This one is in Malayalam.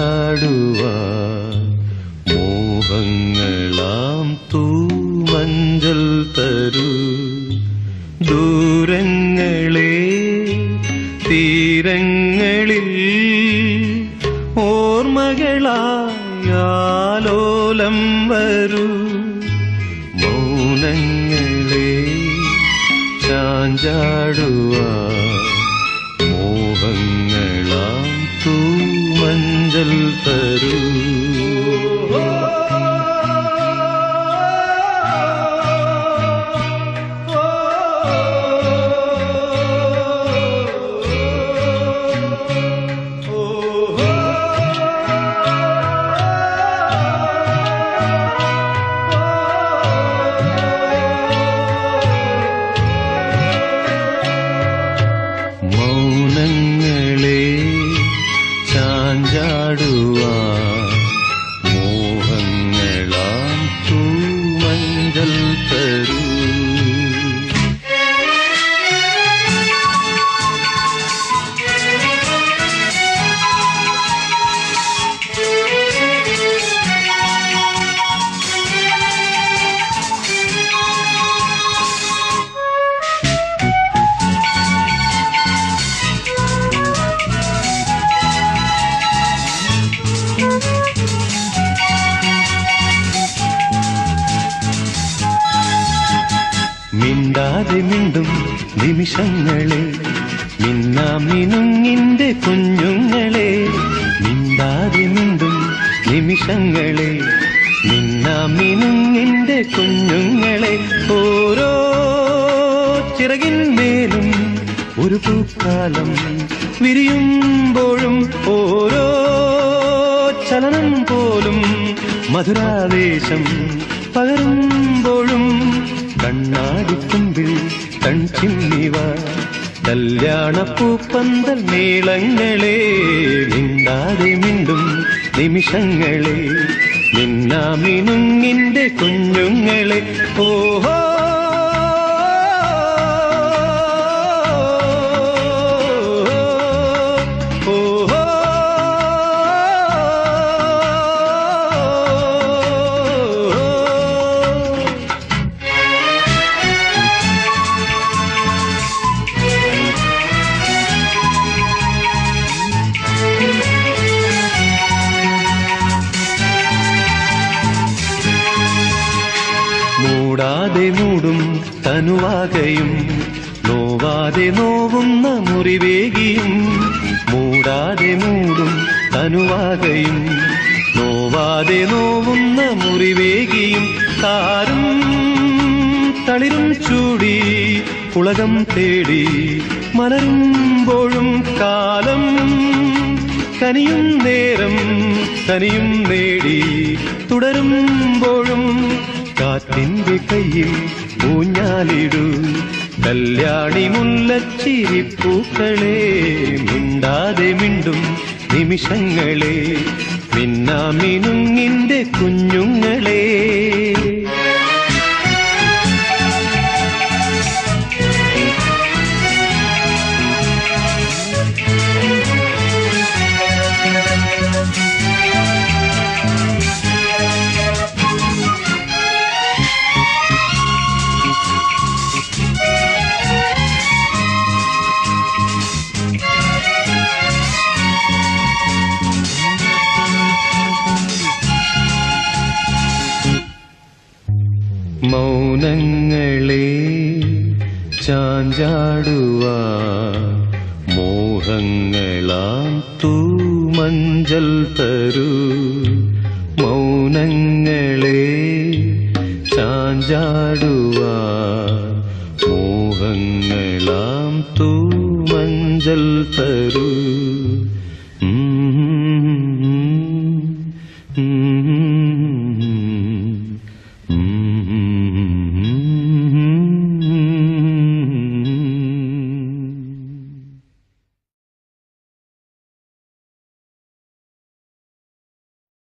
ചാഞ്ചാടുവാൻ മോഹങ്ങളാം തൂമഞ്ചൽ തരൂ. ദൂരങ്ങളെ തീരങ്ങളിൽ ഓർമ്മകളായാലോലം വരൂ. മൗനങ്ങളെ ചാഞ്ചാടുവാ മോഹങ്ങളാം തൂമഞ്ചൽ मञ्जल ಕೊಂಡಾಡುವ മിണ്ടാതെ മിണ്ടും നിമിഷങ്ങളെ മിന്നാം മിനുങ്ങിന്റെ കുഞ്ഞുങ്ങളെ മിണ്ടാതെ മിണ്ടും നിമിഷങ്ങളെ മിന്നാം മിനുങ്ങിന്റെ കുഞ്ഞുങ്ങളെ. ഓരോ ചിറകിന്മേലും ഒരു പൂക്കാലം വിരിയുമ്പോഴും ഓരോ ചലനം പോലും മധുരാവേശം പകരുമ്പോഴും കണ്ണാടിക്കുമ്പിൽ കൺചിമ്മിവ കല്യാണ പൂപ്പന്തൽ നീളങ്ങളെ മിണ്ടാതെ മിണ്ടും നിമിഷങ്ങളെ. നിന്നാമിനുങ്ങിന്റെ കുഞ്ഞുങ്ങളെ. ഓഹോ! മൂടാതെ മൂടും തനുവാകയും നോവാതെ നോവുന്ന മുറിവേകിയും മൂടാതെ മൂടും തനുവാകയും നോവാതെ നോവുന്ന മുറിവേകിയും താരും തളിരും ചൂടി പുളകം തേടി മലരുമ്പോഴും കാലം കനിയും നേരം കനിയും നേടി തുടരുമ്പോഴും കാറ്റിന്റെ കയ്യിൽ ഊഞ്ഞാലിടൂ. കല്യാണി മുല്ലച്ചിരിപ്പൂക്കളെ മിണ്ടാതെ മിണ്ടും നിമിഷങ്ങളെ. മിന്നാമിനുങ്ങിന്റെ കുഞ്ഞുങ്ങളെ. ചാഞ്ചാടുവാ. മോഹങ്ങളാം തൂമഞ്ചൽ തരൂ. മൗനങ്ങളെ ചാഞ്ചാടുവ. മോഹങ്ങളാം തൂമഞ്ചൽ തരൂ.